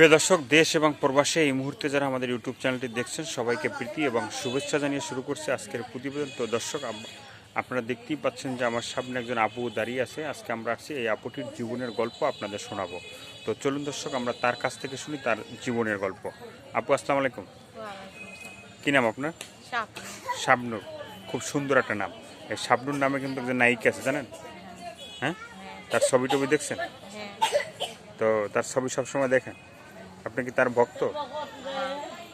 প্রিয় দর্শক দেশ এবং প্রবাসে এই মুহূর্তে যারা আমাদের ইউটিউব চ্যানেলটি দেখছেন সবাইকে প্রীতি এবং শুভেচ্ছা জানিয়ে শুরু করছে আজকের প্রতিবেদন। তো দর্শক আপনারা দেখতেই পাচ্ছেন যে আমার সামনে একজন আপু দাঁড়িয়ে আছে। আজকে আমরা আসছি এই আপুটির জীবনের গল্প আপনাদের শোনাবো। তো চলুন দর্শক আমরা তার কাছ থেকে শুনি তার জীবনের গল্প। আপু আসসালামু আলাইকুম। কি নাম আপনার? শাবনুর খুব সুন্দর একটা নাম। এই শাবনুর নামে কিন্তু একজন নায়িকা আছে জানেন? হ্যাঁ। তার ছবি টবি দেখছেন? হ্যাঁ। তো তার ছবি সবসময় দেখেন? আপনি কি তার ভক্ত?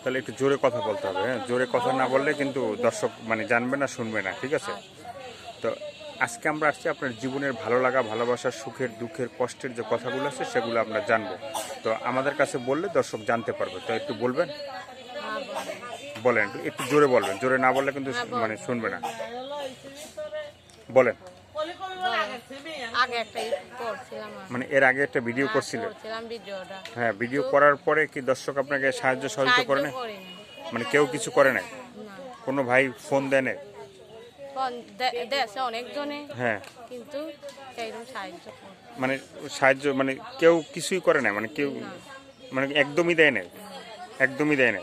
তাহলে একটু জোরে কথা বলতে হবে হ্যাঁ? জোরে কথা না বললে কিন্তু দর্শক মানে জানবে না শুনবে না ঠিক আছে? তো আজকে আমরা আসছি আপনার জীবনের ভালো লাগা ভালোবাসা সুখের দুঃখের কষ্টের যে কথাগুলো আছে সেগুলো আমরা জানব। তো আমাদের কাছে বললে দর্শক জানতে পারবে। তো একটু বলবেন? হ্যাঁ, বলেন একটু একটু জোরে বলবেন। জোরে না বললে কিন্তু মানে শুনবে না। বলেন। আগে একটা করছিলাম মানে এর আগে একটা ভিডিও হ্যাঁ, করছিলেন করছিলাম ভিডিওটা। হ্যাঁ ভিডিও করার পরে কি দর্শক আপনাকে সাহায্য সহযোগিতা করে না মানে কেউ কিছু করে না। কোনো ভাই ফোন দেয় না দেশে অনেকজনে হ্যাঁ। কিন্তু সাহায্য মানে সাহায্য মানে কেউ কিছুই করে না মানে কেউ মানে একদমই দেয় না একদমই দেয় না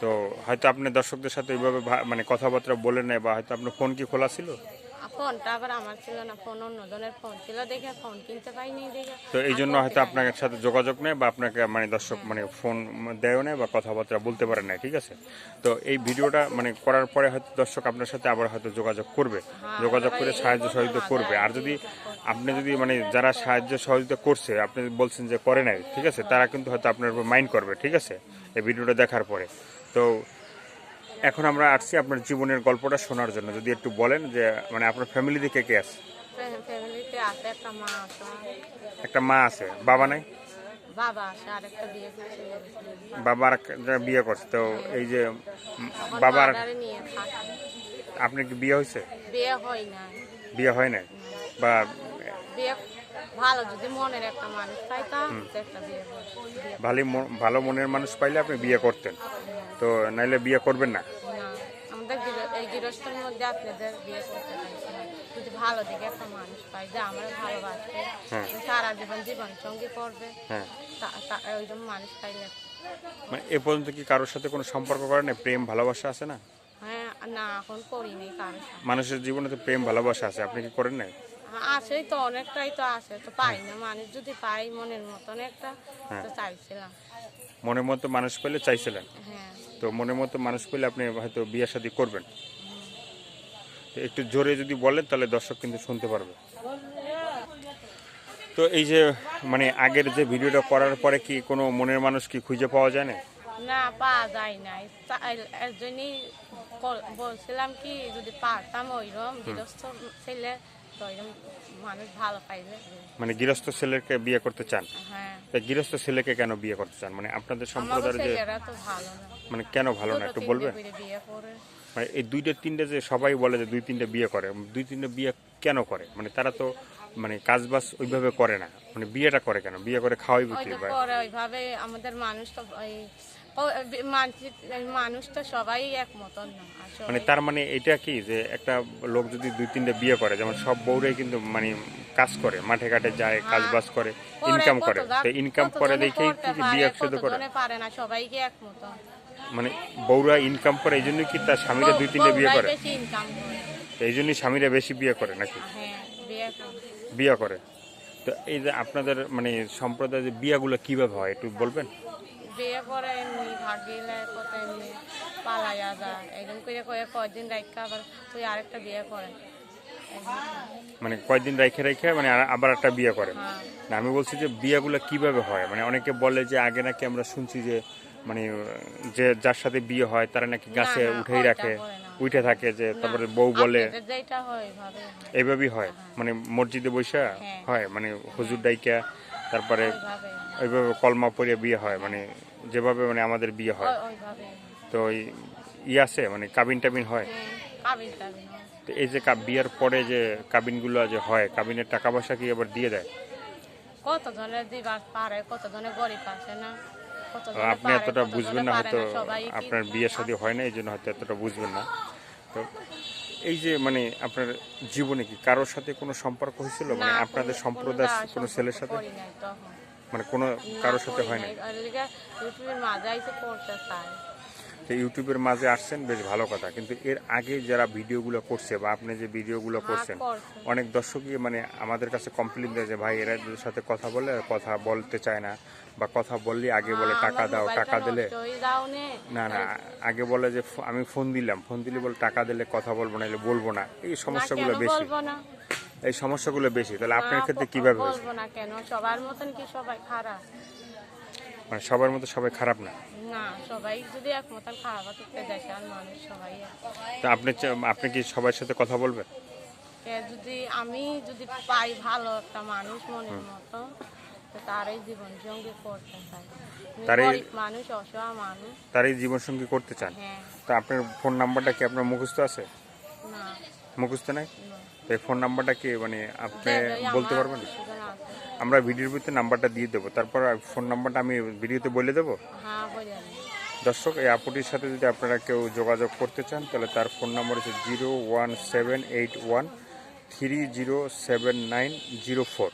তো হয়তো আপনি দর্শকদের সাথে ওইভাবে মানে কথাবার্তা বলে নাই বা হয়তো আপনার ফোন কি খোলা ছিল? ফোনটা আবার আমার ছিল না ফোন অন্যজনের ফোন ছিল দেখে ফোন কিনতে পাইনি দেখে। তো এই জন্য হয়তো আপনার সাথে যোগাযোগ নেই বা আপনাকে মানে দর্শক মানে ফোন দেয় না বা কথাবার্তা বলতে পারে না ঠিক আছে? তো এই ভিডিওটা মানে করার পরে হয়তো দর্শক আপনার সাথে আবার হয়তো যোগাযোগ করবে। যোগাযোগ করে সাহায্য সহযোগিতা করবে। আর যদি আপনি যদি মানে যারা সাহায্য সহযোগিতা করছে আপনি বলছেন যে করে নাই ঠিক আছে? তারা কিন্তু হয়তো আপনার উপর মাইন্ড করবে ঠিক আছে? এই ভিডিওটা দেখার পরে। তো এখন আমরা আসছি আপনার জীবনের গল্পটা শোনার জন্য। যদি একটু বলেন যে মানে আপনার ফ্যামিলিতে কে কে আছে? ফ্যামিলিতে আছে একটা মা আছে একটা মা আছে। বাবা নাই? বাবা আছে বিয়ে করছে। বাবা আর বিয়ে করছে। তো এই যে বাবার আপনি কি বিয়ে হয়েছে? বিয়ে হয় না বিয়ে হয় না বা বিয়ে ভালো যদি মনের একটা মানুষ পাইতাম একটা বিয়ে ভালো ভালো মনের মানুষ পাইলে আপনি বিয়ে করতেন। তো নাইলে বিয়ে করবেন না? মধ্যে আপনাদের বিয়ে করতে যদি ভালো দিকে একটা মানুষ পাই যে আমার ভালোবাসবে হ্যাঁ। সারা জীবন জীবন সঙ্গী করবে হ্যাঁ। মানে এ পর্যন্ত কি কারোর সাথে কোনো সম্পর্ক করেন না প্রেম ভালোবাসা আছে না? হ্যাঁ না এখন করিনি কারোর মানুষের জীবনে তো প্রেম ভালোবাসা আছে। আপনি কি করেন নাই? আসেই তো অনেকটাই তো আসে তো পাই না। মানুষ যদি পাই মনের মতন একটা হ্যাঁ। তো চাইছিলাম। মনের মতো মানুষ পেলে চাইছিলেন? হ্যাঁ। তো মনের মতো মানুষ পেলে আপনি হয়তো বিয়ে শাদী করবেন? একটু জোরে যদি বলেন তাহলে দর্শক কিন্তু শুনতে পারবে। তো এই যে মানে আগের যে ভিডিওটা করার পরে কি কোনো মনের মানুষ কি খুঁজে পাওয়া যায় না? না পাওয়া যায় নাই এর- এর জন্যই বলছিলাম কি যদি পারতাম ওইরকম গৃহস্থ ছেলে মানুষ ভালো পাইলে। মানে গৃহস্থ ছেলেকে বিয়ে করতে চান? হ্যাঁ। তা গৃহস্থ ছেলেকে কেন বিয়ে করতে চান? মানে আপনাদের সম্প্রদায়ের যে ছেলেরা ভালো না। মানে কেন ভালো না? একটু বলবেন? বিয়ে করে। মানে এই দুইটা তিনটে যে সবাই বলে যে দুই তিনটে বিয়ে করে দুই তিনটে বিয়ে কেন করে? মানে তারা তো মানে কাজ বাজ ওইভাবে করে না। মানে বিয়েটা করে কেন? বিয়ে করে খাওয়াই ওই বিক্রি তো বা? করে ওইভাবে আমাদের মানুষ তো মানুষ তো সবাই এক মতন না মানে তার মানে এটা কি যে একটা লোক যদি দুই তিনটে বিয়ে করে যেমন সব বউরাই কিন্তু মানে কাজ করে মাঠে ঘাটে যায় কাজ বাজ করে ইনকাম করে। ইনকাম করে দেখেই বিয়ে একসাথে করে। পারে না সবাইকে এক মতন মানে বউরা ইনকাম করে এই জন্য কি তার স্বামীরা দুই তিনটে বিয়ে করে? এই জন্যই স্বামীরা বেশি বিয়ে করে নাকি? হ্যাঁ বিয়ে করে। তো এই যে আপনাদের মানে সম্প্রদায়ের যে বিয়াগুলো কীভাবে হয় একটু বলবেন? বিয়ে করে এমনি ভাগিলে কত এমনি পালাইয়া যায়। এরকম করে করে কয়দিন রাখা আবার তুই আরেকটা বিয়ে করে। মানে কয়েকদিন রেখে রেখে মানে আবার একটা বিয়ে করে। হ্যাঁ। না আমি বলছি যে বিয়েগুলো কীভাবে হয়? মানে অনেকে বলে যে আগে নাকি আমরা শুনছি যে মানে যে যার সাথে বিয়ে হয় তারা নাকি গাছে উঠেই রাখে উঠে থাকে যে তারপরে বউ বলে। আপনাদের হয় এইভাবেই হয়। মানে মসজিদে বৈশা হ্যাঁ। হয় মানে হুজুর ডাইকা তারপরে ওইভাবে কলমা পড়িয়ে বিয়ে হয় মানে যেভাবে মানে আমাদের বিয়ে হয়। তো ওই ই আছে মানে কাবিন টাবিন হয়। হ্যাঁ, হয়। তো এই যে বিয়ের পরে যে কাবিনগুলো যে হয় কাবিনের টাকা পয়সা কি আবার দিয়ে দেয়? কত জনের দিবার পারে কত জনের গরিব আছে না? আপনি এতটা বুঝবেন না হয়তো আপনার বিয়ের সাথে হয় না এই জন্য হয়তো এতটা বুঝবেন না। তো এই যে মানে আপনার জীবনে কি কারোর সাথে কোনো সম্পর্ক হয়েছিল? মানে আপনাদের সম্প্রদায় কোনো ছেলের সাথে। মানে কোনো কারোর সাথে হয় না ইউটিউবের মাঝে তো ইউটিউবের আসছেন বেশ ভালো কথা। কিন্তু এর আগে যারা ভিডিওগুলো করছে বা আপনি যে ভিডিওগুলো করছেন অনেক দর্শকই মানে আমাদের কাছে কমপ্লেন দেয় যে ভাই এরা সাথে কথা বলে কথা বলতে চায় না। বা কথা বললি আগে বলে টাকা দাও টাকা দিলে হয়ে না না আগে বলে যে আমি ফোন দিলাম ফোন দিলে বলে টাকা দিলে কথা বলব না এলে বলব না। এই সমস্যাগুলো বেশি। এই সমস্যাগুলো বেশি। তাহলে আপনার ক্ষেত্রে কীভাবে বলব না কেন? সবার মতন কি সবাই খারাপ? মানে সবার মতো সবাই খারাপ না? না সবাই যদি এক মতন খারাপ হতো দেশের মানুষ সবাই তো আপনি কি সবার সাথে কথা বলবেন? যদি আমি যদি পাই ভালো একটা মানুষ মনের মতো তারই জীবন সঙ্গী করতে চাই তারই- মানুষ অসহায় করতে চান? হ্যাঁ। তো আপনার ফোন নাম্বারটা কি আপনার মুখস্থ আছে? না। মুখস্থ নাই? তো এই ফোন নাম্বারটা কি মানে আপনি বলতে পারবেন? আমরা ভিডিওর ভিতরে নাম্বারটা দিয়ে দেবো। তারপর ফোন নাম্বারটা আমি ভিডিওতে বলে দেবো? হ্যাঁ দর্শক এই আপুটির সাথে যদি আপনারা কেউ যোগাযোগ করতে চান তাহলে তার ফোন নাম্বার হচ্ছে zero one seven eight one three zero seven nine zero four.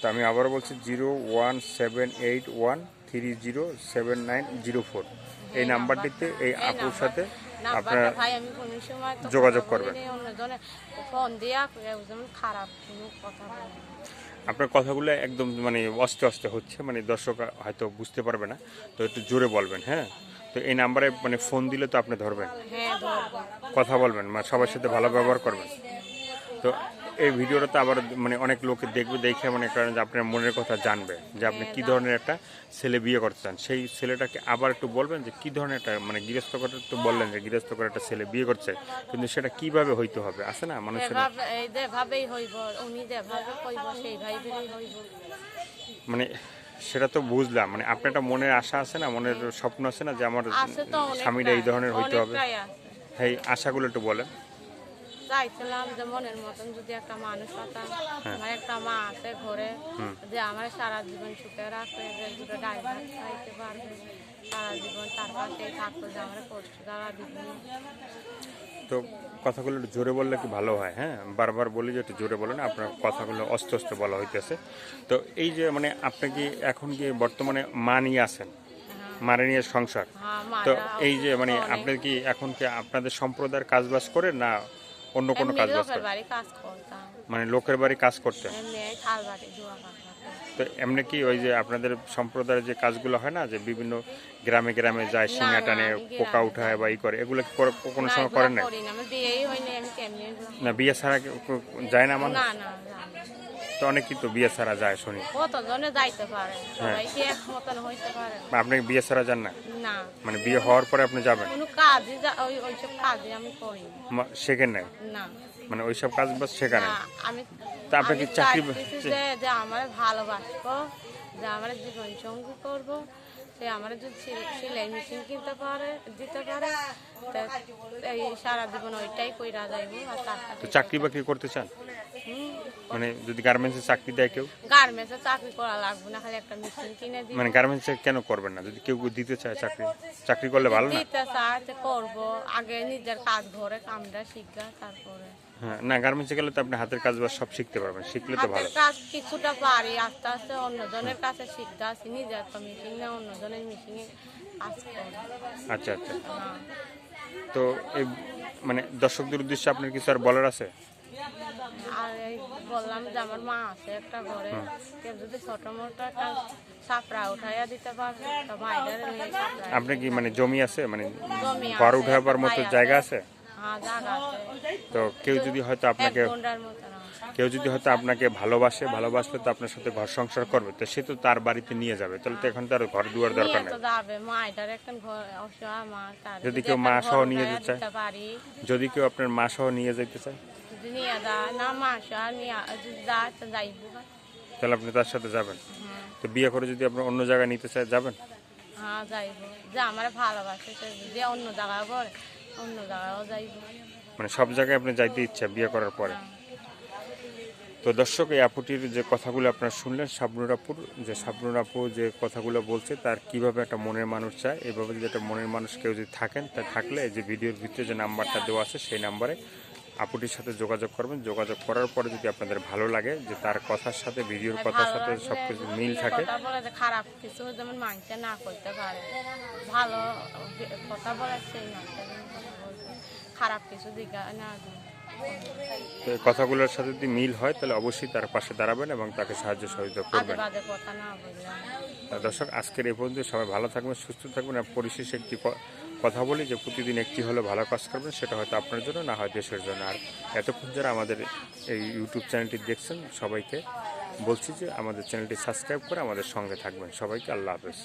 তো আমি আবারও বলছি zero one seven eight one three zero seven nine zero four. এই নাম্বারটিতে এই আপুর সাথে আপনারা যোগাযোগ করবেন। আপনার কথাগুলো একদম মানে অস্তে অস্তে হচ্ছে মানে দর্শক হয়তো বুঝতে পারবে না তো একটু জোরে বলবেন হ্যাঁ? তো এই নাম্বারে মানে ফোন দিলে তো আপনি ধরবেন। হ্যাঁ কথা বলবেন মানে সবার সাথে ভালো ব্যবহার করবেন। তো এই ভিডিওটা তো আবার মানে অনেক লোকে দেখবে দেখে মানে কারণ যে আপনার মনের কথা জানবে যে আপনি কি ধরনের একটা ছেলে বিয়ে করতে চান। সেই ছেলেটাকে আবার একটু বলবেন যে কি ধরনের একটা মানে গৃহস্থ করে তো বললেন যে গৃহস্থ করে একটা ছেলে বিয়ে করছে কিন্তু সেটা কীভাবে হইতে হবে? আছে না মানুষের? যেভাবেই হইব উনি যেভাবে কইব সেই হইব। মানে সেটা তো বুঝলাম মানে আপনার একটা মনের আশা আছে না মনের স্বপ্ন আছে না যে আমার স্বামীটা এই ধরনের হইতে হবে? আছে। এই আশাগুলো একটু বলেন। চাইছিলাম যে মনের মতন যদি একটা মানুষ হতাম হ্যাঁ। আমার একটা মা আছে ঘরে যে আমার সারা জীবন সুখে রাখবে যে দুটো ড্রাইভার খাইতে পারবে সারা জীবন তার পাশেই থাকতো যে আমার কষ্ট দ্বারা দিবে। তো কথাগুলো একটু জোরে বললে কি ভালো হয় হ্যাঁ? বারবার বলি যে একটু জোরে বলেন আপনার কথাগুলো অস্তে অস্তে বলা হইতেছে। তো এই যে মানে আপনি কি এখন কি বর্তমানে মা নিয়ে আছেন? মারে নিয়ে সংসার? হ্যাঁ তো এই যে মানে আপনি কি এখন কি আপনাদের সম্প্রদায়ের কাজবাজ করেন না অন্য কোনো কাজ লোকের বাড়ি কাজ করতাম। মানে লোকের বাড়ি কাজ করতেন এমনি এই তো এমনি কি ওই যে আপনাদের সম্প্রদায়ের যে কাজগুলো হয় না যে বিভিন্ন গ্রামে গ্রামে যায় শিঙা টানে পোকা উঠায় বা ই করে এগুলো কি কোনো সময় করেন না না বিয়ে ছাড়া যায় না মানুষ? না না না। তো অনেকেই তো বিয়ে ছাড়া যায় শুনি। কতজনে যাইতে পারে? হ্যাঁ। সবাই কি এক মতন হইতে পারে? বা আপনি কি বিয়ে ছাড়া যান না? না। মানে বিয়ে হওয়ার পরে আপনি যাবেন? কোনো কাজই যা- ওই ওইসব কাজই আমি করি না। মা- শেখেন নাই? না। মানে ওইসব কাজ বাস শেখা নাই? আমি তা আপনি কি আমি চাকরি- চাইতেছি যে যে আমার ভালোবাসবো। যে আমার জীবন সঙ্গী করব সে আমার যদি সেলাই মেশিন কিনতে পারে দিতে পারে এই সারা জীবন ওইটাই কইরা যাইবো আর চাকরি বাকরি করতে চান? মানে যদি গার্মেন্টসে চাকরি দেয় কেউ? গার্মেন্টসে চাকরি করা লাগবে না খালি একটা মেশিন কিনে দিই মানে গার্মেন্টসে কেন করবেন না? যদি কেউ দিতে চায় চাকরি চাকরি করলে ভালো না? দিতে চাইতে করব। আগে নিজের কাজ ঘরে কামটা শিখা তারপরে। হ্যাঁ না গার্মেন্টসে গেলে তো আপনি হাতের কাজ বাস সব শিখতে পারবেন শিখলে তো ভালো। হাতের কাজ কিছুটা পারি আস্তে আস্তে অন্যজনের কাছে শিখতে আসি নিজের তো মেশিন না অন্যজনের মেশিনে কাজ করি। আচ্ছা আচ্ছা। তো এই মানে দর্শকদের উদ্দেশ্যে আপনার কিছু আর বলার আছে? আর এই বললাম যে আমার মা আছে একটা ঘরে কেউ যদি ছোট মোটো একটা সাপড়া উঠাইয়া দিতে পারবে তো সাপড়া আপনি কি মানে জমি আছে? মানে ঘর উঠাবার মতো জায়গা আছে? তো কেউ যদি হয়তো আপনাকে। কেউ যদি হয়তো আপনাকে ভালোবাসে ভালোবাসলে তো আপনার সাথে ঘর সংসার করবে। তো সে তো তার বাড়িতে নিয়ে যাবে। তাহলে তো এখন তো আর ঘর দুয়ার দরকার নেই। যদি কেউ মা সহ নিয়ে যেতে চায়? যদি কেউ আপনার মা সহ নিয়ে যেতে চায়? তাহলে আপনি তার সাথে যাবেন। হ্যাঁ। তো বিয়ে করে যদি আপনি অন্য জায়গায় নিতে চায় যাবেন? হ্যাঁ যাইবো যে আমার ভালোবাসে যদি অন্য জায়গায় পড়ে মানে সব জায়গায় আপনার যাইতে ইচ্ছা বিয়ে করার পরে। তো দর্শক, এই আপুটির যে কথাগুলো আপনারা শুনলেন শাবনুর আপুর যে শাবনুর আপু যে কথাগুলো বলছে, তার কীভাবে একটা মনের মানুষ চায়, এভাবে যদি একটা মনের মানুষ কেউ যদি থাকেন, তা থাকলে যে ভিডিওর ভিতরে যে নাম্বারটা দেওয়া আছে, সেই নাম্বারে আপুটির সাথে যোগাযোগ করবেন। যোগাযোগ করার পরে যদি আপনাদের ভালো লাগে যে তার কথার সাথে ভিডিওর কথার সাথে সব কিছু মিল থাকে। খারাপ কিছু যেমন মানুষে না করতে পারে ভালো কথা বলে সেই মানুষটা যেন কথা বলতে খারাপ কিছু দিকে না তো কথাগুলোর সাথে যদি মিল হয় তাহলে অবশ্যই তার পাশে দাঁড়াবেন এবং তাকে সাহায্য সহযোগিতা করবেন। দর্শক আজকের এই পর্যন্ত সবাই ভালো থাকবেন সুস্থ থাকবেন। আর পরিশেষে একটি কথা বলি যে প্রতিদিন একটি হলে ভালো কাজ করবেন, সেটা হয়তো আপনার জন্য, না হয় দেশের জন্য। আর এতক্ষণ যারা আমাদের এই ইউটিউব চ্যানেলটি দেখছেন, সবাইকে বলছি যে আমাদের চ্যানেলটি সাবস্ক্রাইব করে আমাদের সঙ্গে থাকবেন। সবাইকে আল্লাহ হাফেজ।